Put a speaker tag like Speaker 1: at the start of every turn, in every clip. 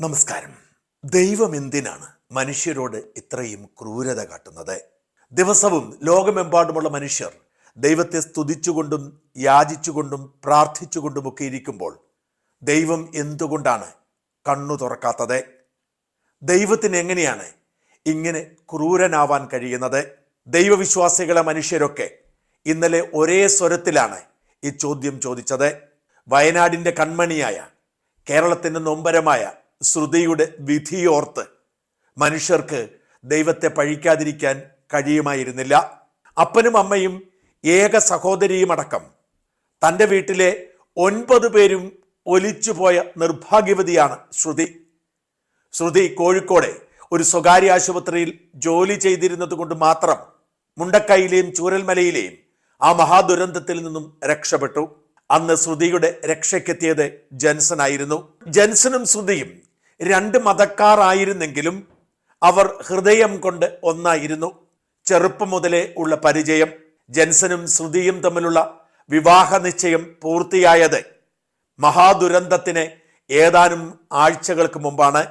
Speaker 1: നമസ്കാരം. ദൈവം എന്തിനാണ് മനുഷ്യരോട് ഇത്രയും ക്രൂരത കാട്ടുന്നത്? ദിവസവും ലോകമെമ്പാടുമുള്ള മനുഷ്യർ ദൈവത്തെ സ്തുതിച്ചുകൊണ്ടും യാചിച്ചുകൊണ്ടും പ്രാർത്ഥിച്ചുകൊണ്ടുമൊക്കെ ഇരിക്കുമ്പോൾ ദൈവം എന്തുകൊണ്ടാണ് കണ്ണു തുറക്കാത്തത്? ദൈവത്തിന് എങ്ങനെയാണ് ഇങ്ങനെ ക്രൂരനാവാൻ കഴിയുന്നത്? ദൈവവിശ്വാസികളെ മനുഷ്യരൊക്കെ ഇന്നലെ ഒരേ സ്വരത്തിലാണ് ഈ ചോദ്യം ചോദിച്ചത്. വയനാടിന്റെ കൺമണിയായ കേരളത്തിന്റെ നൊമ്പരമായ ശ്രുതിയുടെ വിധിയോർത്ത് മനുഷ്യർക്ക് ദൈവത്തെ പഴിക്കാതിരിക്കാൻ കഴിയുമായിരുന്നില്ല. അപ്പനും അമ്മയും ഏക സഹോദരിയും അടക്കം തന്റെ വീട്ടിലെ ഒൻപത് പേരും ഒലിച്ചുപോയ നിർഭാഗ്യവതിയാണ് ശ്രുതി. ശ്രുതി കോഴിക്കോടെ ഒരു സ്വകാര്യ ആശുപത്രിയിൽ ജോലി ചെയ്തിരുന്നത് കൊണ്ട് മാത്രം മുണ്ടക്കൈയിലെയും ചൂരൽമലയിലെയും ആ മഹാദുരന്തത്തിൽ നിന്നും രക്ഷപ്പെട്ടു. അന്ന് ശ്രുതിയുടെ രക്ഷയ്ക്കെത്തിയത് ആയിരുന്നു ജെൻസനും ശ്രുതിയും രണ്ട് മതക്കാരായിരുന്നെങ്കിലും അവർ ഹൃദയം കൊണ്ട് ഒന്നായിരുന്നു. ചെറുപ്പം മുതലേ ഉള്ള പരിചയം ജെൻസനും ശ്രുതിയും തമ്മിലുള്ള വിവാഹ നിശ്ചയം പൂർത്തിയായത് മഹാദുരന്തത്തിന് ഏതാനും ആഴ്ചകൾക്ക് മുമ്പാണ്.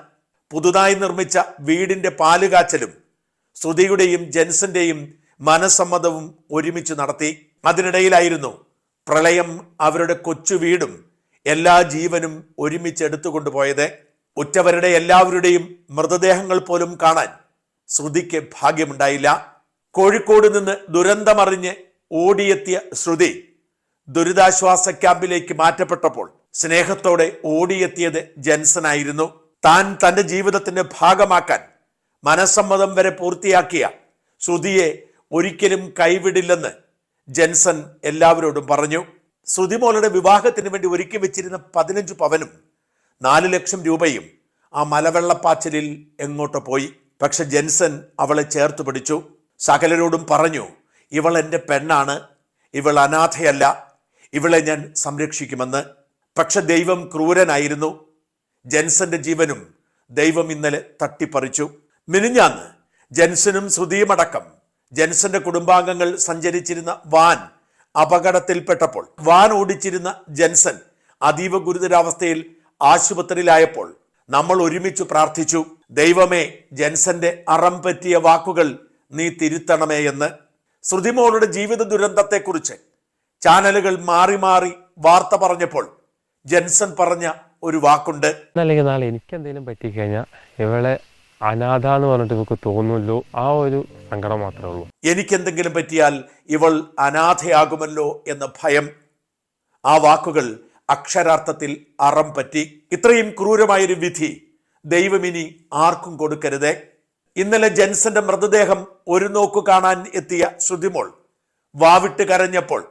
Speaker 1: പുതുതായി നിർമ്മിച്ച വീടിന്റെ പാലുകാച്ചലും ശ്രുതിയുടെയും ജെൻസന്റെയും മനസമ്മതവും ഒരുമിച്ച് നടത്തി. അതിനിടയിലായിരുന്നു പ്രളയം അവരുടെ കൊച്ചു വീടും എല്ലാ ജീവനും ഒരുമിച്ച് എടുത്തുകൊണ്ടുപോയത്. ഉറ്റവരുടെ എല്ലാവരുടെയും മൃതദേഹങ്ങൾ പോലും കാണാൻ ശ്രുതിക്ക് ഭാഗ്യമുണ്ടായില്ല. കോഴിക്കോട് നിന്ന് ദുരന്തമറിഞ്ഞ് ഓടിയെത്തിയ ശ്രുതി ദുരിതാശ്വാസ ക്യാമ്പിലേക്ക് മാറ്റപ്പെട്ടപ്പോൾ സ്നേഹത്തോടെ ഓടിയെത്തിയത് ജെൻസനായിരുന്നു. താൻ തന്റെ ജീവിതത്തിന്റെ ഭാഗമാക്കാൻ മനസ്സമ്മതം വരെ പൂർത്തിയാക്കിയ ശ്രുതിയെ ഒരിക്കലും കൈവിടില്ലെന്ന് ജെൻസൺ എല്ലാവരോടും പറഞ്ഞു. ശ്രുതിമോളുടെ വിവാഹത്തിന് വേണ്ടി ഒരുക്കി വെച്ചിരുന്ന പതിനഞ്ച് പവനും നാല് ലക്ഷം രൂപയും ആ മലവെള്ളപ്പാച്ചിലിൽ എങ്ങോട്ടോ പോയി. പക്ഷെ ജെൻസൻ അവളെ ചേർത്ത് പിടിച്ചു. സകലരോടും പറഞ്ഞു ഇവൾ എന്റെ പെണ്ണാണ്. ഇവൾ അനാഥയല്ല. ഇവളെ ഞാൻ സംരക്ഷിക്കുമെന്ന്. പക്ഷെ ദൈവം ക്രൂരനായിരുന്നു. ജെൻസന്റെ ജീവനും ദൈവം ഇന്നലെ തട്ടിപ്പറിച്ചു. മിനിഞ്ഞാന്ന് ജെൻസനും ശ്രുതിയുമടക്കം ജെൻസന്റെ കുടുംബാംഗങ്ങൾ സഞ്ചരിച്ചിരുന്ന വാൻ അപകടത്തിൽപ്പെട്ടപ്പോൾ വാൻ ഓടിച്ചിരുന്ന ജെൻസൻ അതീവ ഗുരുതരാവസ്ഥയിൽ ആശുപത്രിയിലായപ്പോൾ നമ്മൾ ഒരുമിച്ച് പ്രാർത്ഥിച്ചു ദൈവമേ ജെൻസന്റെ അറം പറ്റിയ വാക്കുകൾ നീ തിരുത്തണമേ എന്ന്. ശ്രുതിമോളുടെ ജീവിത ദുരന്തത്തെക്കുറിച്ച് ചാനലുകൾ മാറി മാറി വാർത്ത പറഞ്ഞപ്പോൾ ജെൻസൺ പറഞ്ഞ ഒരു വാക്കുണ്ട്.
Speaker 2: അല്ലെങ്കിൽ നാളെ എനിക്ക് എന്തെങ്കിലും പറ്റിക്കഴിഞ്ഞാൽ ഇവളെ അനാഥ എന്ന് പറഞ്ഞിട്ട് ഇവക്ക് തോന്നുമല്ലോ ആ ഒരു സങ്കടം മാത്രമേ ഉള്ളൂ.
Speaker 1: എനിക്കെന്തെങ്കിലും പറ്റിയാൽ ഇവൾ അനാഥയാകുമല്ലോ എന്ന ഭയം. ആ വാക്കുകൾ അക്ഷരാർത്ഥത്തിൽ അറം പറ്റി ഇത്രയും ക്രൂരമായൊരു വിധി ദൈവമിനി ആർക്കും കൊടുക്കരുതേ. ഇന്നലെ ജെൻസന്റെ മൃതദേഹം ഒരു നോക്കു കാണാൻ എത്തിയ ശ്രുതിമോൾ വാവിട്ട് കരഞ്ഞപ്പോൾ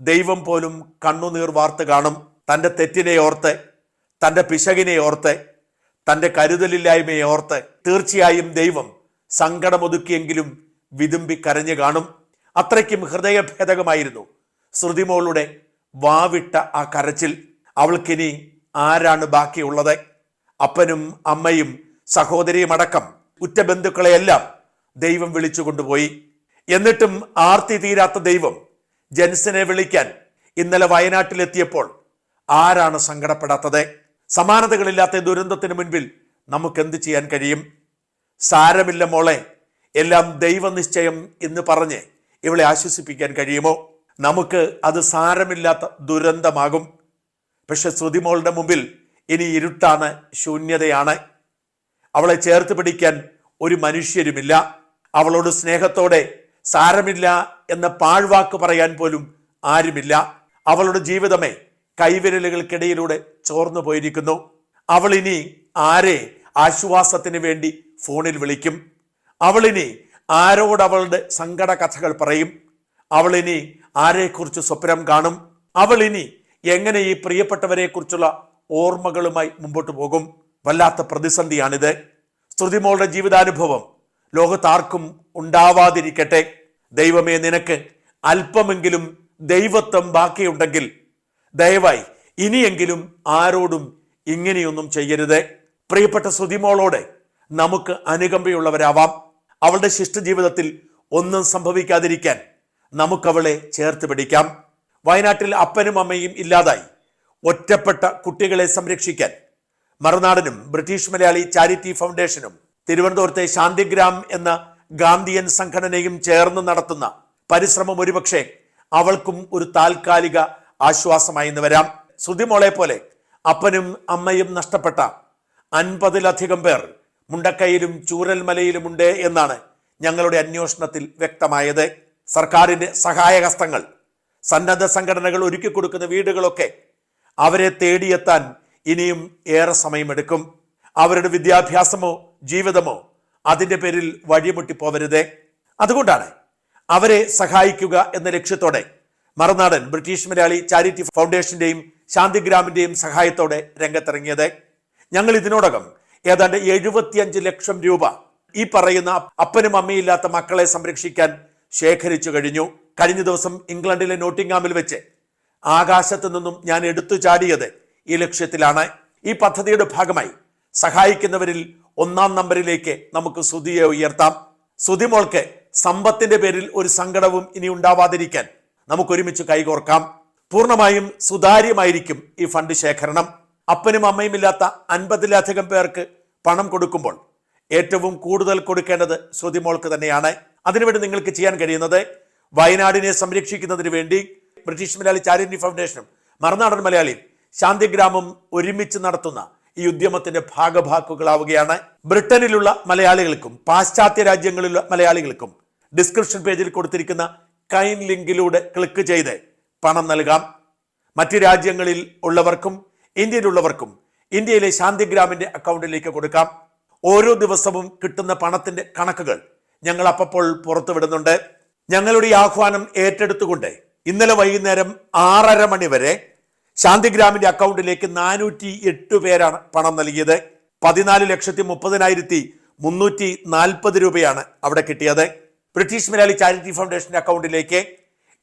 Speaker 1: ദൈവം പോലും കണ്ണുനീർ വാർത്ത് കാണും. തന്റെ തെറ്റിനെ ഓർത്ത് തന്റെ പിശകിനെ ഓർത്ത് തന്റെ കരുതലില്ലായ്മയെ ഓർത്ത് തീർച്ചയായും ദൈവം സങ്കടമൊതുക്കിയെങ്കിലും വിതുമ്പി കരഞ്ഞു കാണും. അത്രയ്ക്കും ഹൃദയഭേദകമായിരുന്നു ശ്രുതിമോളുടെ വാവിട്ട ആ കരച്ചിൽ. അവൾക്കിനി ആരാണ് ബാക്കിയുള്ളത്? അപ്പനും അമ്മയും സഹോദരിയും അടക്കം ഉറ്റ ബന്ധുക്കളെയെല്ലാം ദൈവം വിളിച്ചു കൊണ്ടുപോയി. എന്നിട്ടും ആർത്തി തീരാത്ത ദൈവം ജെൻസിനെ വിളിക്കാൻ ഇന്നലെ വയനാട്ടിലെത്തിയപ്പോൾ ആരാണ് സങ്കടപ്പെടാത്തത്? സമാനതകളില്ലാത്ത ദുരന്തത്തിന് മുൻപിൽ നമുക്ക് എന്ത് ചെയ്യാൻ കഴിയും? സാരമില്ല മോളെ എല്ലാം ദൈവനിശ്ചയം എന്ന് പറഞ്ഞ് ഇവളെ ആശ്വസിപ്പിക്കാൻ കഴിയുമോ? നമുക്ക് അത് സാരമില്ലാത്ത ദുരന്തമാകും. പക്ഷെ ശ്രുതിമോളുടെ മുമ്പിൽ ഇനി ഇരുട്ടാണ് ശൂന്യതയാണ്. അവളെ ചേർത്ത് പിടിക്കാൻ ഒരു മനുഷ്യരുമില്ല. അവളോട് സ്നേഹത്തോടെ സാരമില്ല എന്ന പാഴ്വാക്ക് പറയാൻ പോലും ആരുമില്ല. അവളുടെ ജീവിതമേ കൈവിരലുകൾക്കിടയിലൂടെ ചോർന്നു പോയിരിക്കുന്നു. അവൾ ഇനി ആരെ ആശ്വാസത്തിന് വേണ്ടി ഫോണിൽ വിളിക്കും? അവളിനി ആരോട് അവളുടെ സങ്കട കഥകൾ പറയും? അവളിനി ആരെക്കുറിച്ച് സ്വപ്നം കാണും? അവൾ ഇനി എങ്ങനെ ഈ പ്രിയപ്പെട്ടവരെ കുറിച്ചുള്ള ഓർമ്മകളുമായി മുമ്പോട്ട് പോകും? വല്ലാത്ത പ്രതിസന്ധിയാണിത്. ശ്രുതിമോളുടെ ജീവിതാനുഭവം ലോകത്താർക്കും ഉണ്ടാവാതിരിക്കട്ടെ. ദൈവമേ നിനക്ക് അല്പമെങ്കിലും ദൈവത്വം ബാക്കിയുണ്ടെങ്കിൽ ദയവായി ഇനിയെങ്കിലും ആരോടും ഇങ്ങനെയൊന്നും ചെയ്യരുത്. പ്രിയപ്പെട്ട ശ്രുതിമോളോട് നമുക്ക് അനുകമ്പയുള്ളവരാവാം. അവളുടെ ശിഷ്ടജീവിതത്തിൽ ഒന്നും സംഭവിക്കാതിരിക്കാൻ നമുക്കവളെ ചേർത്ത് പിടിക്കാം. വയനാട്ടിൽ അപ്പനും അമ്മയും ഇല്ലാതായി. ഒറ്റപ്പെട്ട കുട്ടികളെ സംരക്ഷിക്കാൻ മറുനാടനും ബ്രിട്ടീഷ് മലയാളി ചാരിറ്റി ഫൗണ്ടേഷനും തിരുവനന്തപുരത്തെ ശാന്തിഗ്രാം എന്ന ഗാന്ധിയൻ സംഘടനയും ചേർന്ന് നടത്തുന്ന പരിശ്രമം ഒരുപക്ഷെ അവൾക്കും ഒരു താൽക്കാലിക ആശ്വാസമായി എന്ന് വരാം ശ്രുതിമോളെ പോലെ അപ്പനും അമ്മയും നഷ്ടപ്പെട്ട അൻപതിലധികം പേർ മുണ്ടക്കയിലും ചൂരൽമലയിലുമുണ്ട് എന്നാണ് ഞങ്ങളുടെ അന്വേഷണത്തിൽ വ്യക്തമായത്. സർക്കാരിന്റെ സഹായഹസ്തങ്ങൾ സന്നദ്ധ സംഘടനകൾ ഒരുക്കി കൊടുക്കുന്ന വീടുകളൊക്കെ അവരെ തേടിയെത്താൻ ഇനിയും ഏറെ സമയമെടുക്കും. അവരുടെ വിദ്യാഭ്യാസമോ ജീവിതമോ അതിന്റെ പേരിൽ വഴിമുട്ടി പോവരുതേ അതുകൊണ്ടാണ് അവരെ സഹായിക്കുക എന്ന ലക്ഷ്യത്തോടെ മറുനാടൻ ബ്രിട്ടീഷ് മലയാളി ചാരിറ്റി ഫൗണ്ടേഷന്റെയും ശാന്തിഗ്രാമിന്റെയും സഹായത്തോടെ രംഗത്തിറങ്ങിയത്. ഞങ്ങൾ ഇതിനോടകം ഏതാണ്ട് എഴുപത്തിയഞ്ച് ലക്ഷം രൂപ ഈ പറയുന്ന അപ്പനും അമ്മയില്ലാത്ത മക്കളെ സംരക്ഷിക്കാൻ ശേഖരിച്ചു കഴിഞ്ഞു. കഴിഞ്ഞ ദിവസം ഇംഗ്ലണ്ടിലെ നോട്ടിംഗാമിൽ വെച്ച് ആകാശത്തു നിന്നും ഞാൻ എടുത്തു ചാടിയത് ഈ ലക്ഷ്യത്തിലാണ്. ഈ പദ്ധതിയുടെ ഭാഗമായി സഹായിക്കുന്നവരിൽ ഒന്നാം നമ്പറിലേക്ക് നമുക്ക് സുതിയെ ഉയർത്താം. സുതിമോൾക്ക് സമ്പത്തിന്റെ പേരിൽ ഒരു സങ്കടവും ഇനി ഉണ്ടാവാതിരിക്കാൻ നമുക്ക് ഒരുമിച്ച് കൈകോർക്കാം. പൂർണമായും സുതാര്യമായിരിക്കും ഈ ഫണ്ട് ശേഖരണം. അപ്പനും അമ്മയും ഇല്ലാത്ത അൻപതിലധികം പേർക്ക് പണം കൊടുക്കുമ്പോൾ ഏറ്റവും കൂടുതൽ കൊടുക്കേണ്ടത് ശ്രുതിമോൾക്ക് തന്നെയാണ്. അതിനുവേണ്ടി നിങ്ങൾക്ക് ചെയ്യാൻ കഴിയുന്നത് വയനാടിനെ സംരക്ഷിക്കുന്നതിന് വേണ്ടി ബ്രിട്ടീഷ് മലയാളി ചാരിറ്റി ഫൗണ്ടേഷനും മറുനാടൻ മലയാളിയും ശാന്തിഗ്രാമം ഒരുമിച്ച് നടത്തുന്ന ഈ ഉദ്യമത്തിന്റെ ഭാഗഭാക്കുകളാവുകയാണ്. ബ്രിട്ടനിലുള്ള മലയാളികൾക്കും പാശ്ചാത്യ രാജ്യങ്ങളിലുള്ള മലയാളികൾക്കും ഡിസ്ക്രിപ്ഷൻ പേജിൽ കൊടുത്തിരിക്കുന്ന കൈൻ ലിങ്കിലൂടെ ക്ലിക്ക് ചെയ്ത് പണം നൽകാം. മറ്റ് രാജ്യങ്ങളിൽ ഉള്ളവർക്കും ഇന്ത്യയിലുള്ളവർക്കും ഇന്ത്യയിലെ ശാന്തിഗ്രാമിന്റെ അക്കൗണ്ടിലേക്ക് കൊടുക്കാം. ഓരോ ദിവസവും കിട്ടുന്ന പണത്തിന്റെ കണക്കുകൾ ഞങ്ങൾ അപ്പോൾ പുറത്തുവിടുന്നുണ്ട് ഞങ്ങളുടെ ഈ ആഹ്വാനം ഏറ്റെടുത്തുകൊണ്ട് ഇന്നലെ വൈകുന്നേരം ആറര മണി വരെ ശാന്തിഗ്രാമിന്റെ അക്കൗണ്ടിലേക്ക് നാനൂറ്റി എട്ട് പേരാണ് പണം നൽകിയത്. പതിനാല് ലക്ഷത്തി മുപ്പതിനായിരത്തി മുന്നൂറ്റി നാൽപ്പത് രൂപയാണ് അവിടെ കിട്ടിയത്. ബ്രിട്ടീഷ് മലയാളി ചാരിറ്റി ഫൗണ്ടേഷന്റെ അക്കൗണ്ടിലേക്ക്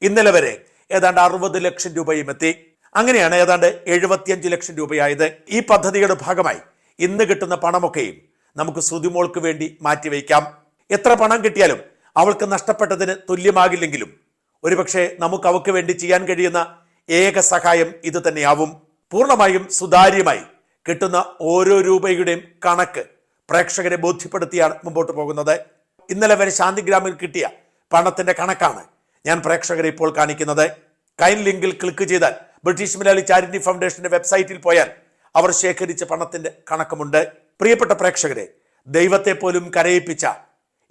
Speaker 1: ഇന്നലെ വരെ ഏതാണ്ട് അറുപത് ലക്ഷം രൂപയും എത്തി. അങ്ങനെയാണ് ഏതാണ്ട് എഴുപത്തിയഞ്ച് ലക്ഷം രൂപയായത്. ഈ പദ്ധതിയുടെ ഭാഗമായി ഇന്ന് കിട്ടുന്ന പണമൊക്കെയും നമുക്ക് ശ്രുതിമോൾക്ക് വേണ്ടി മാറ്റിവെക്കാം. എത്ര പണം കിട്ടിയാലും അവൾക്ക് നഷ്ടപ്പെട്ടതിന് തുല്യമാകില്ലെങ്കിലും ഒരുപക്ഷെ നമുക്ക് അവൾക്ക് വേണ്ടി ചെയ്യാൻ കഴിയുന്ന ഏക സഹായം ഇത് തന്നെയാവും. പൂർണമായും സുതാര്യമായി കിട്ടുന്ന ഓരോ രൂപയുടെയും കണക്ക് പ്രേക്ഷകരെ ബോധ്യപ്പെടുത്തിയാണ് മുമ്പോട്ട് പോകുന്നത്. ഇന്നലെ വരെ ശാന്തിഗ്രാമിൽ കിട്ടിയ പണത്തിന്റെ കണക്കാണ് ഞാൻ പ്രേക്ഷകരെ ഇപ്പോൾ കാണിക്കുന്നത്. കൈൻ ലിങ്കിൽ ക്ലിക്ക് ചെയ്താൽ ബ്രിട്ടീഷ് മലയാളി ചാരിറ്റി ഫൗണ്ടേഷന്റെ വെബ്സൈറ്റിൽ പോയാൽ അവർ ശേഖരിച്ച പണത്തിന്റെ കണക്കുമുണ്ട്. പ്രിയപ്പെട്ട പ്രേക്ഷകരെ ദൈവത്തെ പോലും കരയിപ്പിച്ച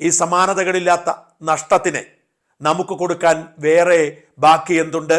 Speaker 1: ഈ സമാനതകളില്ലാത്ത നഷ്ടത്തിന് നമുക്ക് കൊടുക്കാൻ വേറെ ബാക്കി എന്തുണ്ട്?